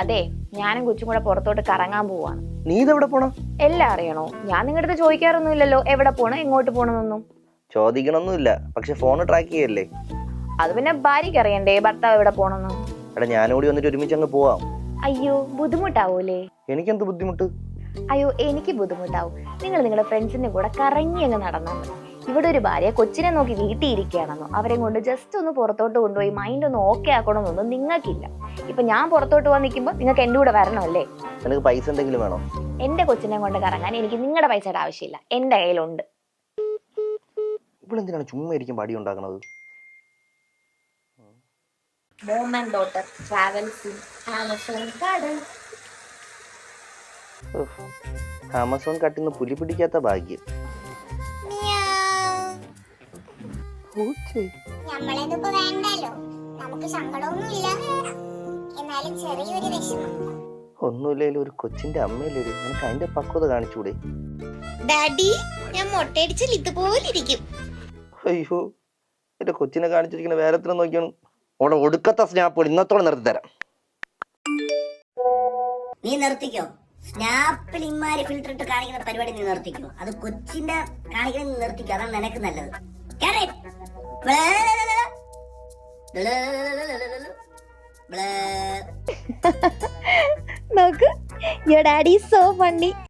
അതെ ഞാനും കൊച്ചും കൂടെ പുറത്തോട്ട് കറങ്ങാൻ പോവാണ്. നീ ഇതെവിടെ പോണോ? എല്ലാം അറിയണോ? ഞാൻ നിങ്ങളുടെ അടുത്ത് ചോദിക്കാറൊന്നുമില്ലല്ലോ എവിടെ പോണം എങ്ങോട്ട് പോണെന്നൊന്നും. ചോദിക്കണമൊന്നുമില്ല പക്ഷെ ഫോൺ ട്രാക്ക് ചെയ്യല്ലേ? അത് പിന്നെ ഭാര്യയ്ക്ക് അറിയണ്ടേ ഭർത്താവ് എവിടെ പോണെന്ന്. എടാ ഞാനും കൂടി വന്നിട്ട് ഒരുമിച്ച് അങ്ങ് പോവാം. അയ്യോ ബുദ്ധിമുട്ടാവൂലേ? എനിക്കെന്ത് ബുദ്ധിമുട്ട്? അയ്യോ എനിക്ക് ബുദ്ധിമുട്ടാവും. നിങ്ങൾ നിങ്ങളുടെ ഫ്രണ്ട്സിന്റെ കൂടെ കറങ്ങി അങ്ങ് നടന്നാൽ മതി. ഇവിടെ ഒരു ഭാര്യ കൊച്ചിനെ നോക്കി വീട്ടിൽ ഇരിക്കുകയാണെന്നോ അവരെ കൊണ്ട് ജസ്റ്റ് ഒന്ന് പുറത്തോട്ട് കൊണ്ടുപോയി മൈൻഡ് ഒന്ന് ഓക്കെ ആക്കണമെന്നൊന്നും നിങ്ങൾക്കില്ല. ഇപ്പൊ ഞാൻ പുറത്തോട്ട് പോകാൻ നിൽക്കുമ്പോൾ നിങ്ങൾക്ക് എന്റെ കൂടെ വരണമല്ലേ? നിനക്ക് പൈസ എന്തെങ്കിലും വേണോ? എന്റെ കൊച്ചിനെ കൊണ്ട് കറങ്ങാൻ എനിക്ക് നിങ്ങളുടെ പൈസയുടെ ആവശ്യമില്ല. എന്റെ കയ്യിലുണ്ട്. ഇവളെന്തിനാണ് ചുമ്മാ ഇരിക്കും പടി mom and daughter Amazon garden. Amazon കട്ടിന്ന് പുലി പിടിക്കാത്ത ഭാഗ്യം. പൂച്ചേ. നമ്മളതിപ്പോ വേണ്ടല്ലോ. നമുക്ക് സങ്കടമൊന്നുമില്ല എന്നാലും ചെറിയൊരു വിഷമം. ഒന്നുമില്ലേലും ഒരു കൊച്ചിന്റെ അമ്മയിലൊരു നിനക്ക് അതിന്റെ പക്വത കാണിച്ചൂടെ? ഡാഡി ഞാൻ മൊട്ടയടിച്ചാൽ ഇതുപോലെ ഇരിക്കും. അയ്യോ എന്റെ കൊച്ചിനെ കാണിച്ചിരിക്കുന്ന വേലത്തിനെ നോക്കിയാണ്. അവിടെ ഒടുക്കത്തെ സ്നാപ്പ് ഇന്നത്തോടെ നിർത്തി തരാം. നീ നിർത്തിക്കോ? സ്നാപ്പിൽ ഇമാരി ഫിൽറ്റർ ഇട്ട് കാണിക്കുന്ന പരിപാടി നീ നിർത്തിക്കോ? അത് കൊച്ചിന്റെ കാണിക്കുന്ന നിർത്തിക്കോ? അതാണ് നിനക്ക് നല്ലത്. കേറ്. నాకు యో డాడీ సో ఫండి